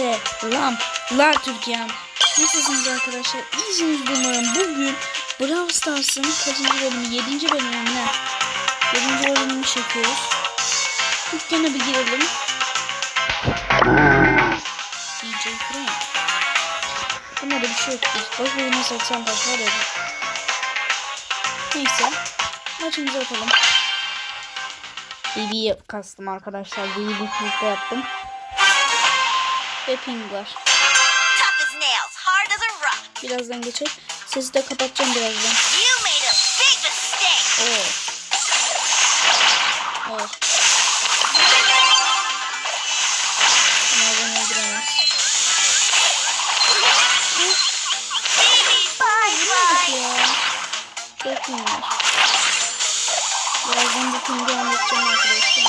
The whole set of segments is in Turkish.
Lam. La Türkiye'm. Nasılsınız arkadaşlar? İyisiniz umarım. Bugün Brawl Stars'ın kaçıncı bölümü? Yedinci bölümü mü ne? Yedinci bölümünü çekiyoruz. Dükkana bir girelim. DJ Frank. Bunda da bir şey yok. Bak oyunu 80 taş var ya. Neyse. Maçımızı atalım. BB'yi kastım arkadaşlar. Birlikte yaptım. Ve ping var. Tough as nails, hard as a rock. Birazdan geçer. Sesi de kapatacağım birazdan. Oo. Oo. Bunlardan öldüremez. Çok iyi. Birazdan bu pingi anlatacağım arkadaşlar.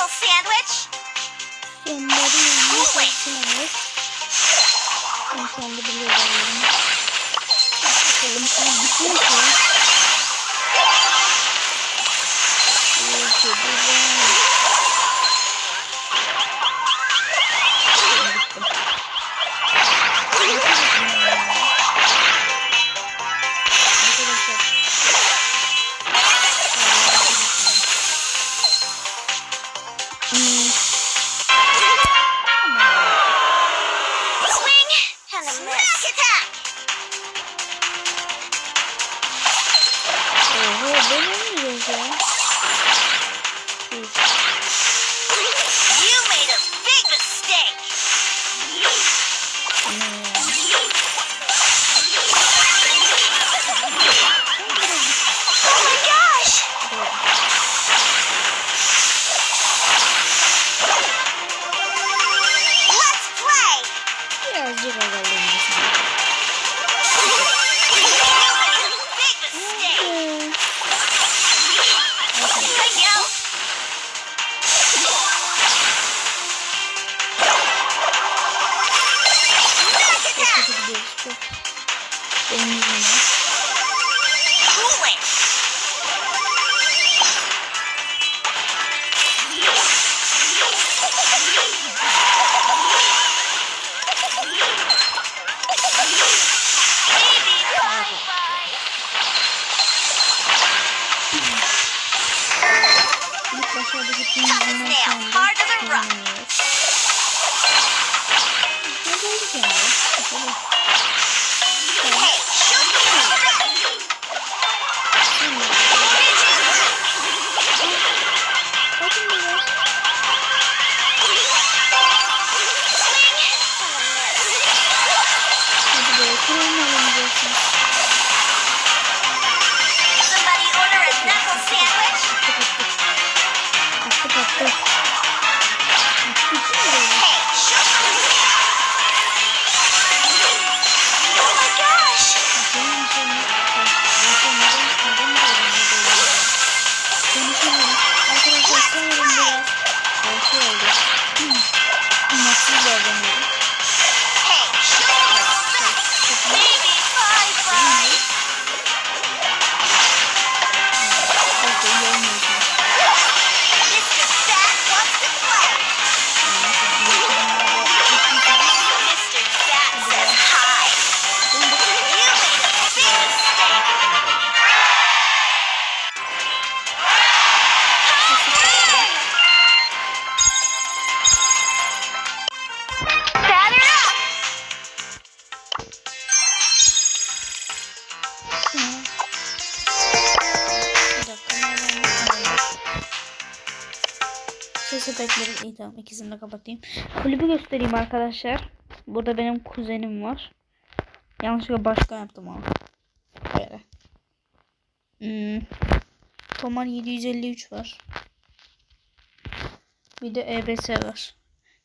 Knuckle sandwich. Somebody nasıl evet. Ben şu anda biliyorum. Bakalım sana gitmiyor ki. Hadi be Ses efektleri iyi tamam ikisini de kapatayım. Kulübü göstereyim arkadaşlar. Burada benim kuzenim var. Yanlışlıkla başka yaptım ama. Böyle. Hmm. Tomar 753 var. Bir de EBS var.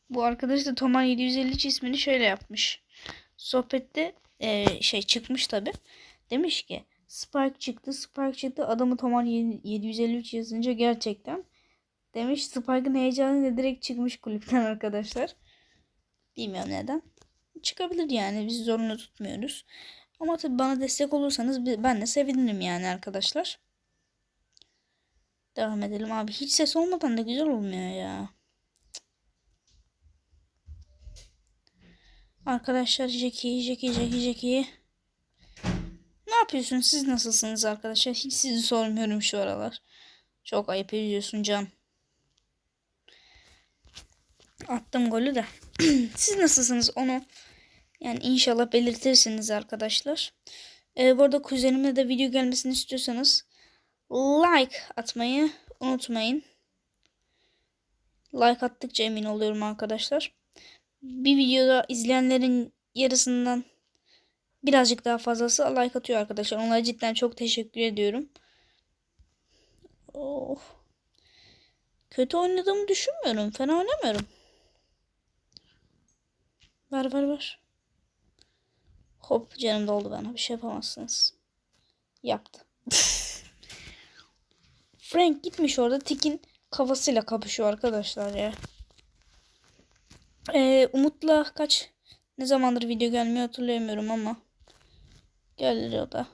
Bu arkadaş da Tomar 753 ismini şöyle yapmış. Sohbette eee, şey çıkmış tabi. Demiş ki Spark çıktı. Spark çıktı. Adamı Tomar 753 yazınca gerçekten demiş Spark'ın heyecanıyla direkt çıkmış kulüpten arkadaşlar. Bilmiyorum neden. Çıkabilir yani. Biz zorunlu tutmuyoruz. Ama tabii bana destek olursanız ben de sevinirim yani arkadaşlar. Devam edelim abi. Hiç ses olmadan da güzel olmuyor ya. Arkadaşlar Jackie, Jackie, Jackie, Jackie. Ne yapıyorsunuz? Siz nasılsınız arkadaşlar? Hiç sizi sormuyorum şu aralar. Çok ayıp ediyorsun Can. Attım golü de. Siz nasılsınız onu yani inşallah belirtirsiniz arkadaşlar. Ee, bu arada kuzenime de video gelmesini istiyorsanız like atmayı unutmayın. Like attıkça emin oluyorum arkadaşlar. Bir videoda izleyenlerin yarısından birazcık daha fazlası like atıyor arkadaşlar. Onlara cidden çok teşekkür ediyorum. Oh. Kötü oynadığımı düşünmüyorum. Fena oynamıyorum. Ver ver ver. Hop canım doldu bana. Bir şey yapamazsınız. Yaptı. Frank gitmiş orada Tik'in kafasıyla kapışıyor arkadaşlar ya. Ee, Umut'la kaç ne zamandır video gelmiyor hatırlayamıyorum ama gelir o da.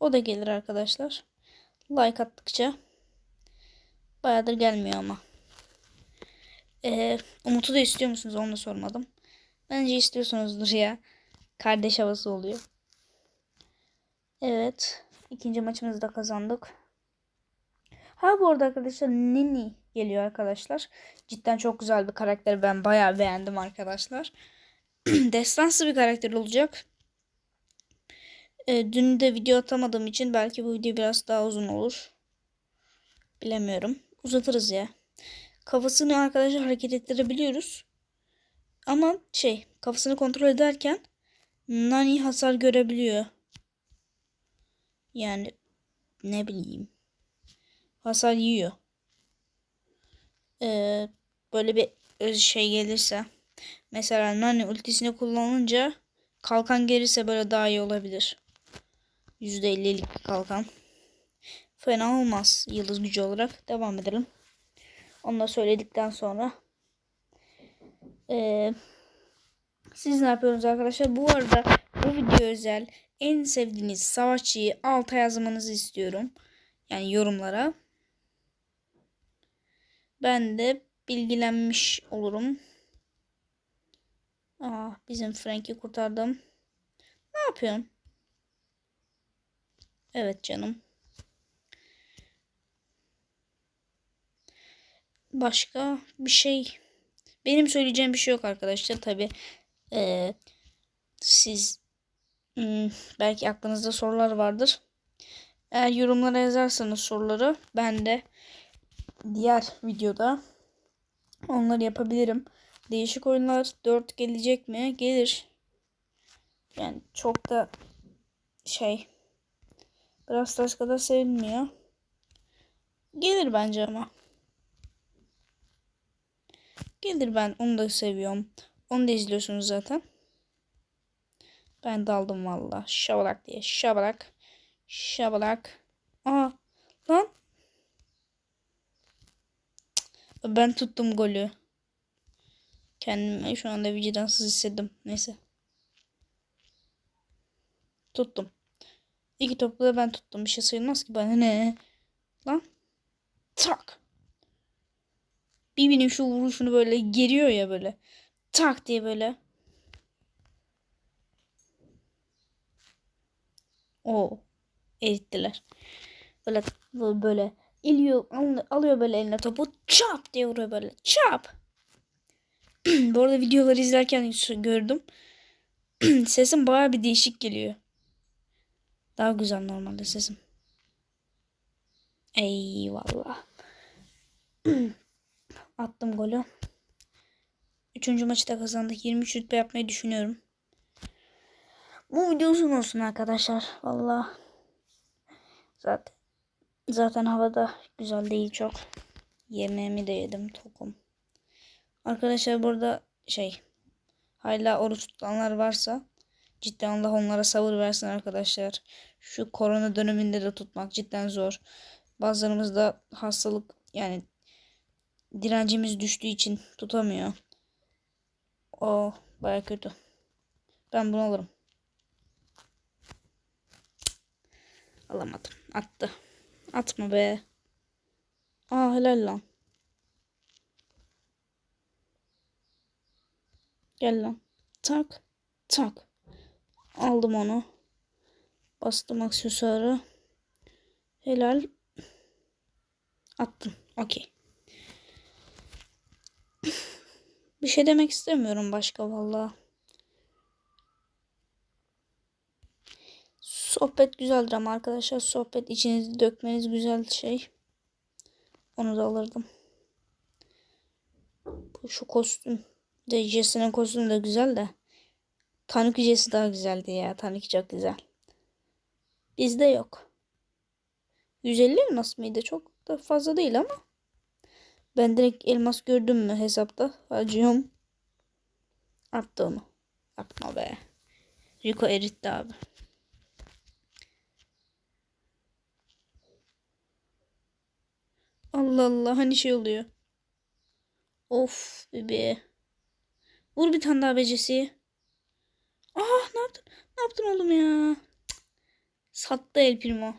O da gelir arkadaşlar. Like attıkça bayağıdır gelmiyor ama. Ee, Umut'u da istiyor musunuz onu da sormadım. Bence istiyorsunuzdur ya. Kardeş havası oluyor. Evet. ikinci maçımızı da kazandık. Ha bu arada arkadaşlar Nini geliyor arkadaşlar. Cidden çok güzel bir karakter. Ben bayağı beğendim arkadaşlar. Destansı bir karakter olacak. Ee, dün de video atamadığım için belki bu video biraz daha uzun olur. Bilemiyorum. Uzatırız ya. Kafasını arkadaşlar hareket ettirebiliyoruz. Ama şey kafasını kontrol ederken Nani hasar görebiliyor. Yani ne bileyim. Hasar yiyor. Ee, böyle bir şey gelirse mesela Nani ultisini kullanınca kalkan gelirse böyle daha iyi olabilir. %50'lik bir kalkan. Fena olmaz yıldız gücü olarak. Devam edelim. Onu da söyledikten sonra ee, siz ne yapıyorsunuz arkadaşlar? Bu arada bu video özel en sevdiğiniz savaşçıyı alta yazmanızı istiyorum. Yani yorumlara. Ben de bilgilenmiş olurum. Aa, bizim Frank'i kurtardım. Ne yapıyorsun? Evet canım. Başka bir şey. Benim söyleyeceğim bir şey yok arkadaşlar. Tabi ee, siz hmm, belki aklınızda sorular vardır. Eğer yorumlara yazarsanız soruları ben de diğer videoda onları yapabilirim. Değişik oyunlar 4 gelecek mi? Gelir. Yani çok da şey biraz kadar sevilmiyor. Gelir bence ama. Gelir ben onu da seviyorum. Onu da izliyorsunuz zaten. Ben daldım valla. Şabalak diye. Şabalak. Şabalak. Aa lan. Ben tuttum golü. Kendimi şu anda vicdansız hissettim. Neyse. Tuttum. İki topu da ben tuttum. Bir şey sayılmaz ki bana ne? Lan. Tak. Birbirinin şu vuruşunu böyle geriyor ya böyle. Tak diye böyle. O erittiler. Böyle böyle iliyor al- alıyor böyle eline topu çap diye vuruyor böyle çap. Bu arada videoları izlerken gördüm. sesim baya bir değişik geliyor. Daha güzel normalde sesim. Eyvallah. Attım golü. Üçüncü maçı da kazandık. 23 rütbe yapmayı düşünüyorum. Bu video uzun olsun arkadaşlar. Valla. Zaten zaten havada güzel değil çok. Yemeğimi de yedim tokum. Arkadaşlar burada şey hala oruç tutanlar varsa cidden Allah onlara sabır versin arkadaşlar. Şu korona döneminde de tutmak cidden zor. Bazılarımızda hastalık yani direncimiz düştüğü için tutamıyor. O baya kötü. Ben bunu alırım. Alamadım. Attı. Atma be. Aa helal lan. Gel lan. Tak. Tak. Aldım onu. Bastım aksesuarı. Helal. Attım. Okey. Bir şey demek istemiyorum başka vallahi. Sohbet güzeldir ama arkadaşlar sohbet içinizi dökmeniz güzel şey. Onu da alırdım. Şu kostüm. De Jesse'nin kostümü de güzel de. Tanuki Jesse daha güzeldi ya. Tanuki çok güzel. Bizde yok. 150 elmas mıydı? Çok da fazla değil ama. Ben direkt elmas gördüm mü hesapta? Acıyorum. Attı onu. Yapma be. Rico eritti abi. Allah Allah hani şey oluyor. Of bebe. Vur bir tane daha becesi. Ah ne yaptın? Ne yaptın oğlum ya? Cık. Sattı El Primo.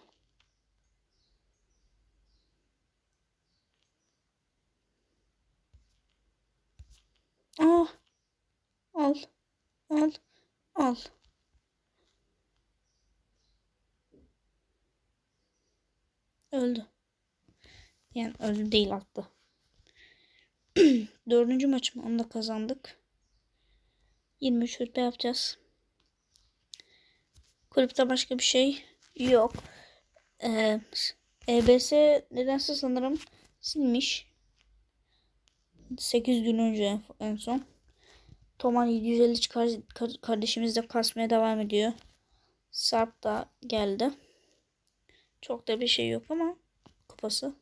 Ah. Al. Al. Al. Öldü. Yani öldü değil attı. Dördüncü maç mı? Onu da kazandık. 23 rütbe yapacağız. Kulüpte başka bir şey yok. Ee, EBS nedense sanırım silmiş. 8 gün önce en- son. Toman 750 çıkar, kar- kardeşimiz de kasmaya devam ediyor. Sarp da geldi. Çok da bir şey yok ama kupası.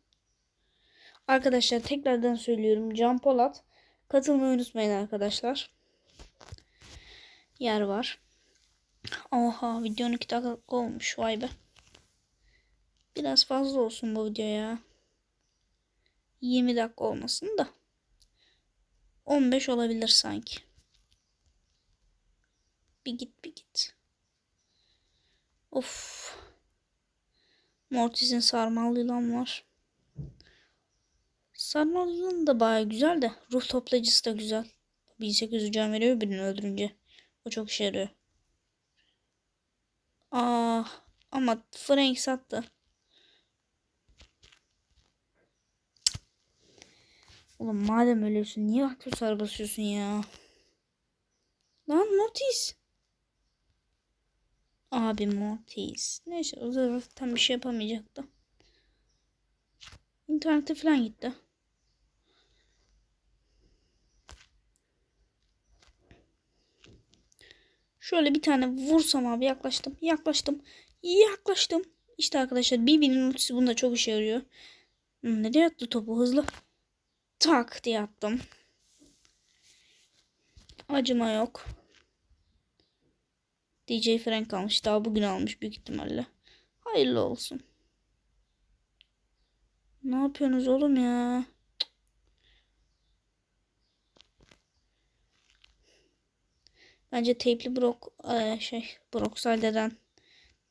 Arkadaşlar tekrardan söylüyorum. Can Polat katılmayı unutmayın arkadaşlar. Yer var. Oha video 12 dakika olmuş vay be. Biraz fazla olsun bu video ya. 20 dakika olmasın da. 15 olabilir sanki. Bir git bir git. Of. Mortis'in sarmal yılan var. Sarmal yılan da baya güzel de. Ruh toplayıcısı da güzel. 1800 can veriyor birini öldürünce. O çok işe yarıyor. Ah ama Frank sattı. Oğlum madem ölüyorsun niye aksesuar basıyorsun ya? Lan Mortis. Abi Mortis. Neyse o zaten bir şey yapamayacaktı. İnternete falan gitti. Şöyle bir tane vursam abi yaklaştım. Yaklaştım. Yaklaştım. İşte arkadaşlar BB'nin ultisi bunda çok işe yarıyor. Hmm, Nereye attı topu hızlı? Tak diye attım. Acıma yok. DJ Frank almış. Daha bugün almış büyük ihtimalle. Hayırlı olsun. Ne yapıyorsunuz oğlum ya? Bence teypli Brock eee, şey Brock Salder'den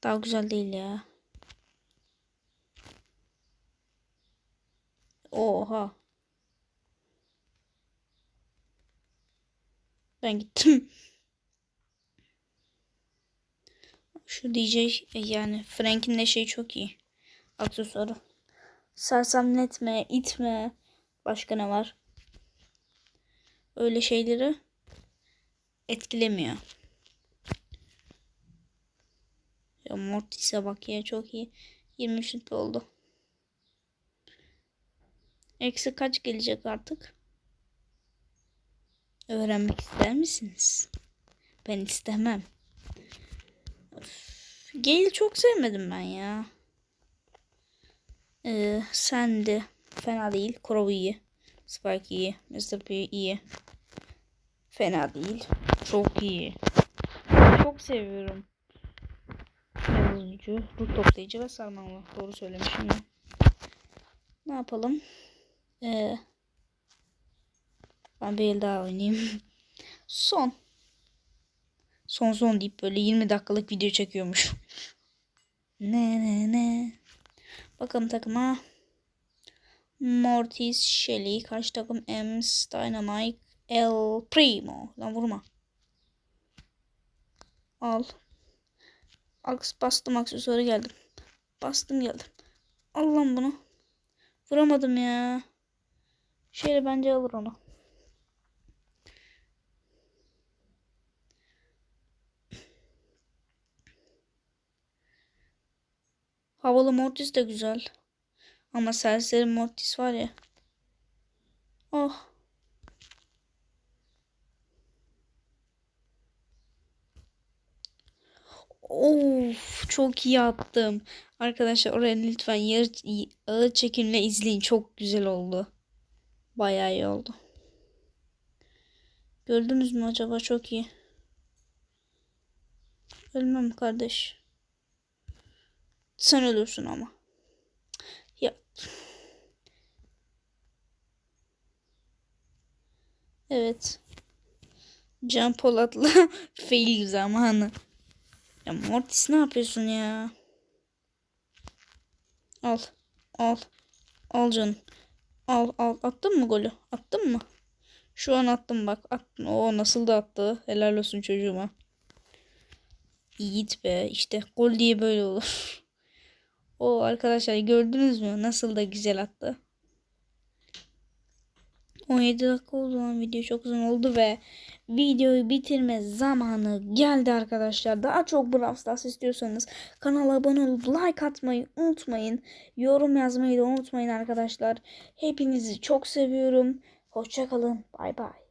daha güzel değil ya. Oha. Ben gittim. Şu DJ yani Frank'in de şey çok iyi. Aksesuarı. Sersemletme, itme. Başka ne var? Öyle şeyleri etkilemiyor. Ya Mortis'e bak ya çok iyi. 23 litre oldu. Eksi kaç gelecek artık? Öğrenmek ister misiniz? Ben istemem. Gale çok sevmedim ben ya. Ee, sen de fena değil. Crow iyi. Spike iyi. Mr. P iyi. Fena değil. Çok iyi. Çok seviyorum. Yazıcı, ruh toplayıcı ve sarmalı. Doğru söylemişim. Ne yapalım? Ee, ben bir el daha oynayayım. Son. Son son deyip böyle 20 dakikalık video çekiyormuş. Ne ne ne. Bakalım takıma. Mortis, Shelly. Karşı takım Ems, Dynamite, El Primo. Lan vurma. Al. Aks bastım aksesuarı geldim. Bastım geldim. Al lan bunu. Vuramadım ya. Şöyle bence alır onu. Havalı Mortis de güzel. Ama serseri Mortis var ya. Oh. Of çok iyi attım. Arkadaşlar oraya lütfen yarı, ağır çekimle izleyin. Çok güzel oldu. Bayağı iyi oldu. Gördünüz mü acaba? Çok iyi. Ölmem kardeş. Sen ölürsün ama. Ya. Evet. Can Polat'la fail zamanı. Ya Mortis ne yapıyorsun ya? Al. Al. Al canım. Al al. Attın mı golü? Attın mı? Şu an attım bak. Attın. O nasıl da attı. Helal olsun çocuğuma. Yiğit be. İşte gol diye böyle olur. O arkadaşlar gördünüz mü? Nasıl da güzel attı. 17 dakika oldu lan video çok uzun oldu ve videoyu bitirme zamanı geldi arkadaşlar. Daha çok Brawl Stars istiyorsanız kanala abone olup like atmayı unutmayın. Yorum yazmayı da unutmayın arkadaşlar. Hepinizi çok seviyorum. Hoşçakalın. Bay bay.